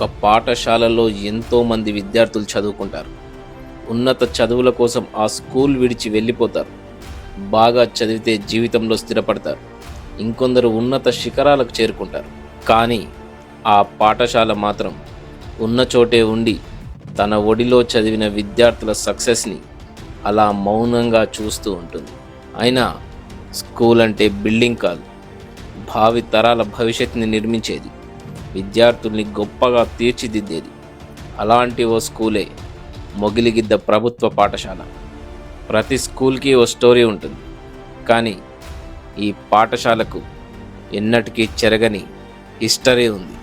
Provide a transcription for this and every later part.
ఒక పాఠశాలలో ఎంతోమంది విద్యార్థులు చదువుకుంటారు. ఉన్నత చదువుల కోసం ఆ స్కూల్ విడిచి వెళ్ళిపోతారు. బాగా చదివితే జీవితంలో స్థిరపడతారు. ఇంకొందరు ఉన్నత శిఖరాలకు చేరుకుంటారు. కానీ ఆ పాఠశాల మాత్రం ఉన్న చోటే ఉండి తన ఒడిలో చదివిన విద్యార్థుల సక్సెస్ని అలా మౌనంగా చూస్తూ ఉంటుంది. అయినా స్కూల్ అంటే బిల్డింగ్ కాదు. భావి తరాల భవిష్యత్తుని నిర్మించేది. విద్యార్థుల్ని గొప్పగా తీర్చిదిద్దేది. అలాంటి ఓ స్కూలే మొగిలిగిద్ద ప్రభుత్వ పాఠశాల. ప్రతి స్కూల్కి ఓ స్టోరీ ఉంటుంది. కానీ ఈ పాఠశాలకు ఎన్నటికీ చెరగని హిస్టరీ ఉంది.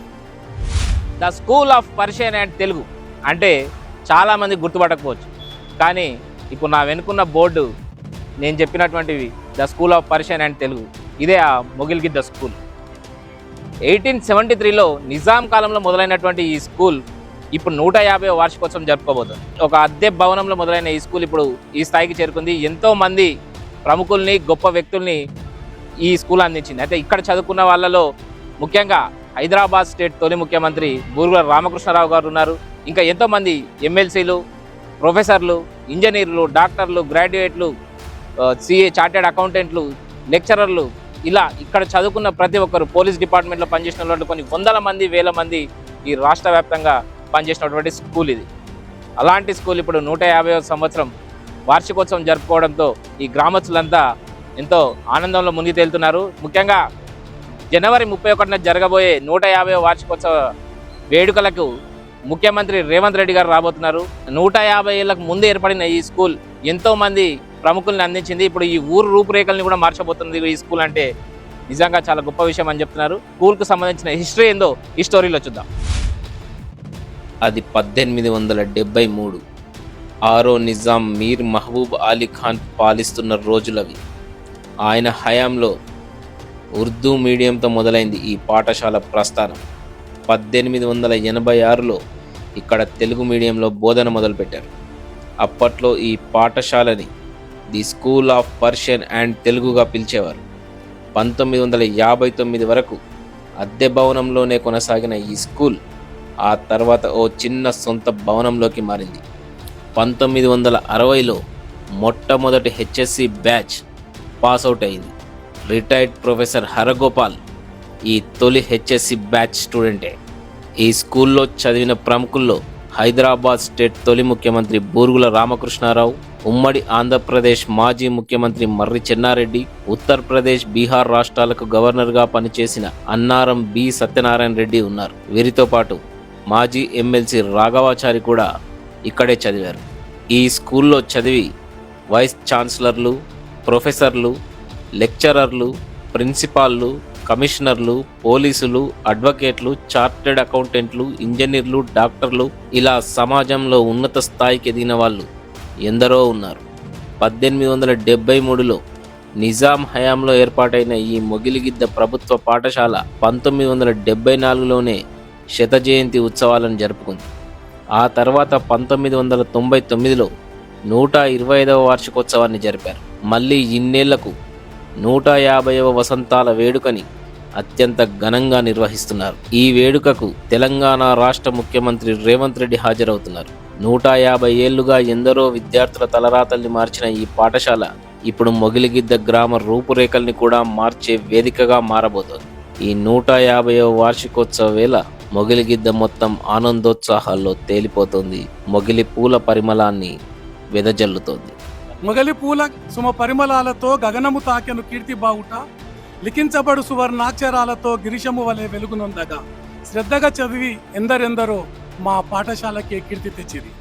The school of Persian and Telugu అంటే చాలామంది గుర్తుపట్టకపోవచ్చు. కానీ ఇప్పుడు నా వెనుకున్న బోర్డు నేను చెప్పినటువంటివి the school of Persian and Telugu. ఇదే ఆ మొగిలిగిద్ద స్కూల్. ఎయిటీన్ సెవెంటీ త్రీలో నిజాం కాలంలో మొదలైనటువంటి ఈ స్కూల్ ఇప్పుడు నూట యాభై వార్షికోత్సవం జరుపుకోబోతుంది. ఒక అద్దె భవనంలో మొదలైన ఈ స్కూల్ ఇప్పుడు ఈ స్థాయికి చేరుకుంది. ఎంతో మంది ప్రముఖుల్ని గొప్ప వ్యక్తుల్ని ఈ స్కూల్ అందించింది. అయితే ఇక్కడ చదువుకున్న వాళ్ళలో ముఖ్యంగా హైదరాబాద్ స్టేట్ తొలి ముఖ్యమంత్రి బూరుగుల రామకృష్ణారావు గారు ఉన్నారు. ఇంకా ఎంతోమంది ఎమ్మెల్సీలు ప్రొఫెసర్లు ఇంజనీర్లు డాక్టర్లు గ్రాడ్యుయేట్లు సిఏ చార్టెడ్ అకౌంటెంట్లు లెక్చరర్లు ఇలా ఇక్కడ చదువుకున్న ప్రతి ఒక్కరు పోలీస్ డిపార్ట్మెంట్లో పనిచేసిన వాళ్ళు కొన్ని వందల మంది వేల మంది ఈ రాష్ట్ర వ్యాప్తంగా పనిచేసినటువంటి స్కూల్ ఇది. అలాంటి స్కూల్ ఇప్పుడు నూట సంవత్సరం వార్షికోత్సవం జరుపుకోవడంతో ఈ గ్రామస్తులంతా ఎంతో ఆనందంలో మునిగి తేలుతున్నారు ముఖ్యంగా జనవరి ముప్పై ఒకటిన జరగబోయే నూట యాభై వార్షికోత్సవ వేడుకలకు ముఖ్యమంత్రి రేవంత్ రెడ్డి గారు రాబోతున్నారు. నూట యాభై ఏళ్ళకు ముందు ఏర్పడిన ఈ స్కూల్ ఎంతోమంది ప్రముఖుల్ని అందించింది. ఇప్పుడు ఈ ఊరు రూపురేఖల్ని కూడా మార్చబోతుంది ఈ స్కూల్ అంటే నిజంగా చాలా గొప్ప విషయం అని చెప్తున్నారు. స్కూల్కు సంబంధించిన హిస్టరీ ఏందో ఈ స్టోరీలో చూద్దాం. అది పద్దెనిమిది వందల డెబ్బై మూడు. ఆరో నిజాం మీర్ మహబూబ్ అలీ ఖాన్ పాలిస్తున్న రోజులవి. ఆయన హయాంలో ఉర్దూ మీడియంతో మొదలైంది ఈ పాఠశాల ప్రస్థానం. పద్దెనిమిది వందల ఎనభై ఆరులో ఇక్కడ తెలుగు మీడియంలో బోధన మొదలుపెట్టారు. అప్పట్లో ఈ పాఠశాలని the school of Persian and తెలుగుగా పిలిచేవారు. పంతొమ్మిది వందల యాభై తొమ్మిది వరకు అద్దె భవనంలోనే కొనసాగిన ఈ స్కూల్ ఆ తర్వాత ఓ చిన్న సొంత భవనంలోకి మారింది. పంతొమ్మిది వందల అరవైలో మొట్టమొదటి హెచ్ఎస్సి బ్యాచ్ పాస్ అవుట్ అయింది. రిటైర్డ్ ప్రొఫెసర్ హరగోపాల్ ఈ తొలి హెచ్ఎస్సి బ్యాచ్ స్టూడెంటే. ఈ స్కూల్లో చదివిన ప్రముఖుల్లో హైదరాబాద్ స్టేట్ తొలి ముఖ్యమంత్రి బూరుగుల రామకృష్ణారావు ఉమ్మడి ఆంధ్రప్రదేశ్ మాజీ ముఖ్యమంత్రి మర్రి చెన్నారెడ్డి ఉత్తరప్రదేశ్ బీహార్ రాష్ట్రాలకు గవర్నర్గా పనిచేసిన అన్నారం బి. సత్యనారాయణ రెడ్డి ఉన్నారు. వీరితో పాటు మాజీ ఎమ్మెల్సీ రాఘవాచారి కూడా ఇక్కడే చదివారు. ఈ స్కూల్లో చదివి వైస్ ఛాన్సలర్లు ప్రొఫెసర్లు లెక్చరర్లు ప్రిన్సిపాల్లు కమిషనర్లు పోలీసులు అడ్వకేట్లు చార్టెడ్ అకౌంటెంట్లు ఇంజనీర్లు డాక్టర్లు ఇలా సమాజంలో ఉన్నత స్థాయికి ఎదిగిన వాళ్ళు ఎందరో ఉన్నారు. పద్దెనిమిది వందల డెబ్బై మూడులో నిజాం హయాంలో ఏర్పాటైన ఈ మొగిలిగిద్ద ప్రభుత్వ పాఠశాల పంతొమ్మిది వందల డెబ్బై నాలుగులోనే శత జయంతి ఉత్సవాలను జరుపుకుంది. ఆ తర్వాత పంతొమ్మిది వందల తొంభై తొమ్మిదిలో నూట ఇరవై ఐదవ వార్షికోత్సవాన్ని జరిపారు. మళ్ళీ ఇన్నేళ్ళకు నూట యాభైవ వసంతాల వేడుకని అత్యంత ఘనంగా నిర్వహిస్తున్నారు. ఈ వేడుకకు తెలంగాణ రాష్ట్ర ముఖ్యమంత్రి రేవంత్ రెడ్డి హాజరవుతున్నారు. నూట యాభై ఏళ్ళుగా ఎందరో విద్యార్థుల తలరాతల్ని మార్చిన ఈ పాఠశాల ఇప్పుడు మొగిలిగిద్ద గ్రామ రూపురేఖల్ని కూడా మార్చే వేదికగా మారబోతోంది. ఈ నూట యాభైవ వార్షికోత్సవ వేళ మొగిలిగిద్ద మొత్తం ఆనందోత్సాహాల్లో తేలిపోతుంది. మొగిలి పూల పరిమళాన్ని వెదజల్లుతోంది. మొగలి పూల సుమ పరిమళాలతో గగనము తాకెను కీర్తి బావుట లిఖించబడు సువర్ణాక్షరాలతో గిరిశము వలె వెలుగునొందగా. శ్రద్ధగా చదివి ఎందరెందరో మా పాఠశాలకే కీర్తి తెచ్చింది?